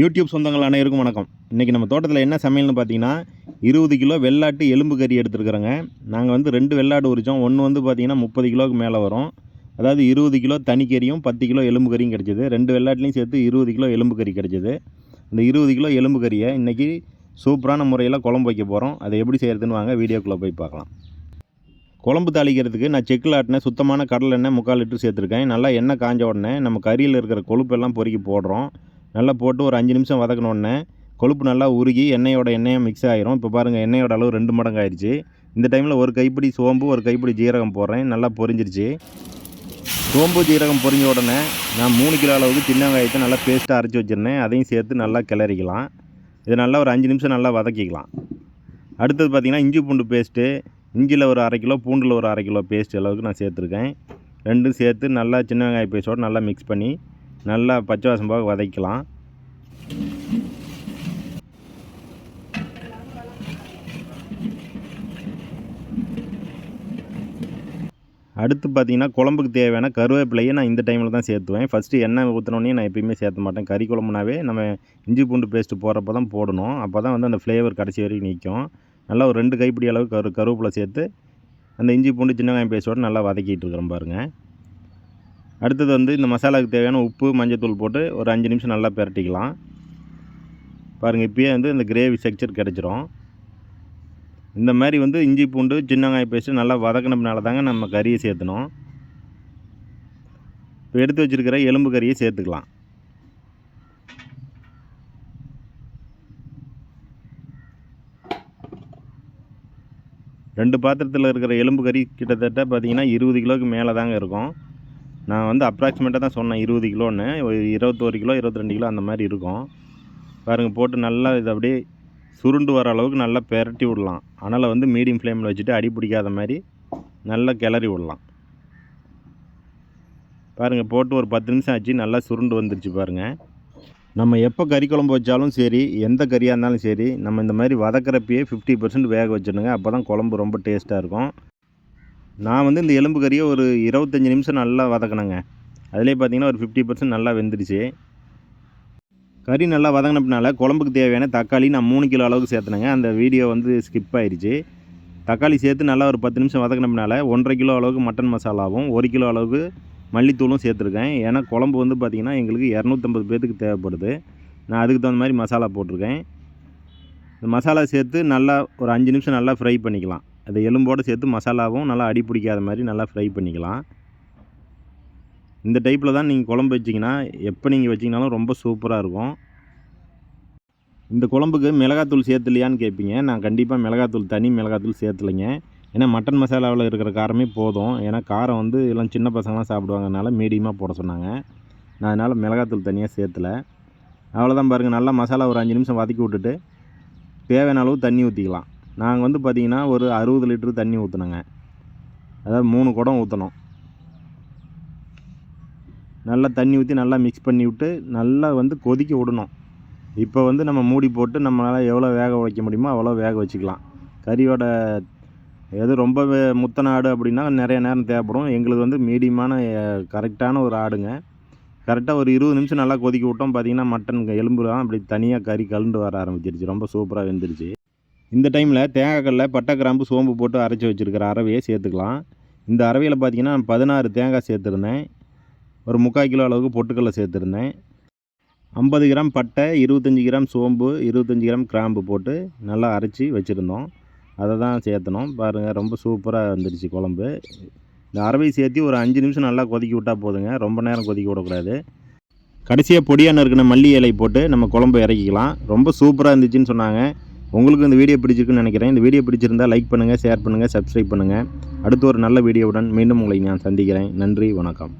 YouTube சொந்தங்கள் அனைவருக்கும் வணக்கம். இன்றைக்கி நம்ம தோட்டத்தில் என்ன சமையல்னு பார்த்தீங்கன்னா இருபது கிலோ வெள்ளாட்டு எலும்பு கறி எடுத்துருக்குறோங்க. நாங்கள் வந்து ரெண்டு வெள்ளாடு உரிச்சோம். ஒன்று வந்து பார்த்தீங்கன்னா முப்பது கிலோவுக்கு மேலே வரும். அதாவது இருபது கிலோ தனி கறியும் பத்து கிலோ எலும்பு கறியும் கிடச்சிது. ரெண்டு வெள்ளாட்டுலையும் சேர்த்து இருபது கிலோ எலும்பு கறி கிடச்சிது. இந்த இருபது கிலோ எலும்பு கறியை இன்றைக்கி சூப்பரான முறையில் குழம்பு வைக்க போகிறோம் அதை எப்படி செய்கிறதுன்னு வாங்க வீடியோக்குள்ளே போய் பார்க்கலாம். குழம்பு தாளிக்கிறதுக்கு நான் செக்கில் ஆட்டின சுத்தமான கடலெண்ணெய் முக்கால் லிட்டர் சேர்த்துருக்கேன். நல்லா எண்ணெய் காஞ்ச உடனே நம்ம கறியில் இருக்கிற கொழுப்பெல்லாம் பொறுக்கி போடுறோம். நல்லா போட்டு ஒரு அஞ்சு நிமிஷம் வதக்கின கொழுப்பு நல்லா உருகி எண்ணெயோட எண்ணெயாக மிக்ஸ் ஆகிரும் இப்போ பாருங்கள் எண்ணெயோட அளவு ரெண்டு மடங்கு ஆயிடுச்சு. இந்த டைமில் ஒரு கைப்பிடி சோம்பு ஒரு கைப்பிடி ஜீரகம் போடுறேன். நல்லா பொரிஞ்சிருச்சு. சோம்பு ஜீரகம் பொரிஞ்ச உடனே நான் மூணு கிலோ அளவுக்கு சின்ன வெங்காயத்தை நல்லா பேஸ்ட்டாக அரைச்சி வச்சுருந்தேன். அதையும் சேர்த்து நல்லா கிளறிக்கலாம். இது நல்லா ஒரு அஞ்சு நிமிஷம் நல்லா வதக்கிக்கலாம். அடுத்தது பார்த்திங்கன்னா இஞ்சி பூண்டு பேஸ்ட்டு இஞ்சியில் ஒரு அரை கிலோ பூண்டில் ஒரு அரை கிலோ பேஸ்ட் அளவுக்கு நான் சேர்த்துருக்கேன். ரெண்டும் சேர்த்து நல்லா சின்ன வெங்காய பேஸ்ட்டோடு நல்லா மிக்ஸ் பண்ணி நல்லா பச்சை வாசம் போக வதக்கலாம். அடுத்து பார்த்தீங்கன்னா குழம்புக்கு தேவையான கருவேப்பிலையை நான் இந்த டைமில் தான் சேர்த்துவேன். ஃபஸ்ட்டு எண்ணெய் ஊற்றினோடனே நான் எப்பயுமே சேர்த்த மாட்டேன். கறி குழம்புனாவே நம்ம இஞ்சி பூண்டு பேஸ்ட்டு போடுறப்ப தான் போடணும். அப்போ தான் வந்து அந்த ஃப்ளேவர் கடைசி வரைக்கும் நிற்கும் நல்லா ஒரு ரெண்டு கைப்பிடி அளவு கரு கருவேப்பிலை சேர்த்து அந்த இஞ்சி பூண்டு சின்ன வெங்காயம் பேஸ்ட்டோடு நல்லா வதக்கிட்டு இருக்கிறோம் பாருங்கள் அடுத்தது வந்து இந்த மசாலாவுக்கு தேவையான உப்பு மஞ்சத்தூள் போட்டு ஒரு அஞ்சு நிமிஷம் நல்லா பிரட்டிக்கலாம். பாருங்கள் இப்போயே வந்து இந்த கிரேவி ஸ்ட்ரக்சர் கிடச்சிரும். இந்த மாதிரி வந்து இஞ்சி பூண்டு சின்ன வெங்காயம் பேஸ்ட்டு நல்லா வதக்கினதுனால தாங்க நம்ம கறியை சேர்த்தணும். இப்போ எடுத்து வச்சுருக்கிற எலும்பு கறியை சேர்த்துக்கலாம். ரெண்டு பாத்திரத்தில் இருக்கிற எலும்பு கறி கிட்டத்தட்ட பார்த்தீங்கன்னா இருபது கிலோவுக்கு மேலே தாங்க இருக்கும். நான் வந்து அப்ராக்சிமேட்டாக தான் சொன்னேன். இருபது கிலோன்னு. ஒரு இருபத்தோரு கிலோ இருபத்திரெண்டு கிலோ அந்த மாதிரி இருக்கும். பாருங்கள் போட்டு நல்லா இது அப்படியே சுருண்டு வர அளவுக்கு நல்லா பெரட்டி விடலாம். அதனால் வந்து மீடியம் ஃப்ளேமில் வச்சுட்டு அடி பிடிக்காத மாதிரி நல்லா கிளறி விடலாம். பாருங்கள் போட்டு ஒரு பத்து நிமிஷம் ஆச்சு. நல்லா சுருண்டு வந்துருச்சு பாருங்கள் நம்ம எப்போ கறி குழம்பு வச்சாலும் சரி எந்த கறியாக இருந்தாலும் சரி நம்ம இந்த மாதிரி வதக்கிறப்பயே ஃபிஃப்டி பர்சன்ட் வேக வச்சிடணுங்க அப்போ தான் குழம்பு ரொம்ப டேஸ்ட்டாக இருக்கும். நான் வந்து இந்த எலும்பு கறியை ஒரு இருபத்தஞ்சி நிமிஷம் நல்லா வதக்கினேங்க. அதிலே பார்த்தீங்கன்னா ஒரு ஃபிஃப்டி பர்சன்ட் நல்லா வெந்துருச்சு கறி நல்லா வதங்கினப்பினால குழம்புக்கு தேவையான தக்காளி நான் மூணு கிலோ அளவுக்கு சேர்த்துனேங்க. அந்த வீடியோ வந்து ஸ்கிப் ஆயிடுச்சு தக்காளி சேர்த்து நல்லா ஒரு பத்து நிமிஷம் வதக்கினப்பினால ஒன்றரை கிலோ அளவுக்கு மட்டன் மசாலாவும் ஒரு கிலோ அளவுக்கு மல்லித்தூளும் சேர்த்துருக்கேன். ஏன்னா குழம்பு வந்து பார்த்திங்கன்னா எங்களுக்கு இரநூத்தம்பது பேர்த்துக்கு தேவைப்படுது. நான் அதுக்கு தகுந்த மாதிரி மசாலா போட்டிருக்கேன். இந்த மசாலா சேர்த்து நல்லா ஒரு அஞ்சு நிமிஷம் நல்லா ஃப்ரை பண்ணிக்கலாம். அதை எலும்போடு சேர்த்து மசாலாவும் நல்லா அடி பிடிக்காத மாதிரி நல்லா ஃப்ரை பண்ணிக்கலாம். இந்த டைப்பில் தான் நீங்கள் குழம்பு வச்சிங்கன்னா எப்போ நீங்கள் வச்சிங்கனாலும் ரொம்ப சூப்பராக இருக்கும். இந்த குழம்புக்கு மிளகாத்தூள் சேர்த்துலையான்னு கேட்பீங்க நான் கண்டிப்பாக மிளகாத்தூள் தனி மிளகாத்தூள் சேர்த்துலைங்க. ஏன்னா மட்டன் மசாலாவில் இருக்கிற காரமே போதும். ஏன்னா காரம் வந்து எல்லாம் சின்ன பசங்களாம் சாப்பிடுவாங்கனால மீடியமாக போட சொன்னாங்க. நான் அதனால் மிளகாத்தூள் தனியாக சேர்த்தலை. அவ்வளோதான் பாருங்கள் நல்லா மசாலா ஒரு அஞ்சு நிமிஷம் வதக்கி விட்டுட்டு தேவையான அளவு தண்ணி ஊற்றிக்கலாம் நாங்கள் வந்து பார்த்திங்கன்னா ஒரு அறுபது லிட்டரு தண்ணி ஊற்றுனோங்க அதாவது மூணு குடம் ஊற்றணும் நல்லா தண்ணி ஊற்றி நல்லா மிக்ஸ் பண்ணி விட்டு நல்லா வந்து கொதிக்க விடணும். இப்போ வந்து நம்ம மூடி போட்டு நம்மளால் எவ்வளோ வேக வைக்க முடியுமோ அவ்வளோ வேக வச்சுக்கலாம். கறியோட எது ரொம்ப முத்தன ஆடு அப்படின்னா நிறைய நேரம் தேவைப்படும். எங்களுக்கு வந்து மீடியமான கரெக்டான ஒரு ஆடுங்க. கரெக்டாக ஒரு இருபது நிமிஷம் நல்லா கொதிக்க விட்டோம். பார்த்தீங்கன்னா மட்டன் எலும்புலாம் அப்படி தனியாக கறி கலந்து வர ஆரம்பிச்சிருச்சு. ரொம்ப சூப்பராக வெந்துருச்சு. இந்த டைமில் தேங்காய்க்கல்ல பட்டை கிராம்பு சோம்பு போட்டு அரைச்சி வச்சுருக்கிற அரவையை சேர்த்துக்கலாம். இந்த அரவையில் பார்த்தீங்கன்னா நான் பதினாறு தேங்காய் சேர்த்துருந்தேன். ஒரு முக்கால் கிலோ அளவுக்கு பொட்டுக்கடலை சேர்த்துருந்தேன். ஐம்பது கிராம் பட்டை இருபத்தஞ்சி கிராம் சோம்பு இருபத்தஞ்சி கிராம் கிராம்பு போட்டு நல்லா அரைச்சி வச்சுருந்தோம். அதை தான் சேர்த்தணும். பாருங்கள் ரொம்ப சூப்பராக வந்துடுச்சு குழம்பு. இந்த அரவை சேர்த்து ஒரு அஞ்சு நிமிஷம் நல்லா கொதிக்க விட்டால் போதுங்க. ரொம்ப நேரம் கொதிக்க விடக்கூடாது. கடைசியாக பொடியாக இருக்கிற மல்லி இலை போட்டு நம்ம குழம்பு இறக்கிக்கலாம். ரொம்ப சூப்பராக இருந்துச்சுன்னு சொன்னாங்க. உங்களுக்கு இந்த வீடியோ பிடிச்சிருக்குன்னு நினைக்கிறேன். இந்த வீடியோ பிடிச்சிருந்தால் லைக் பண்ணுங்கள் ஷேர் பண்ணுங்கள் சப்ஸ்கிரைப் பண்ணுங்கள் அடுத்து ஒரு நல்ல வீடியோவுடன் மீண்டும் உங்களை நான் சந்திக்கிறேன். நன்றி வணக்கம்.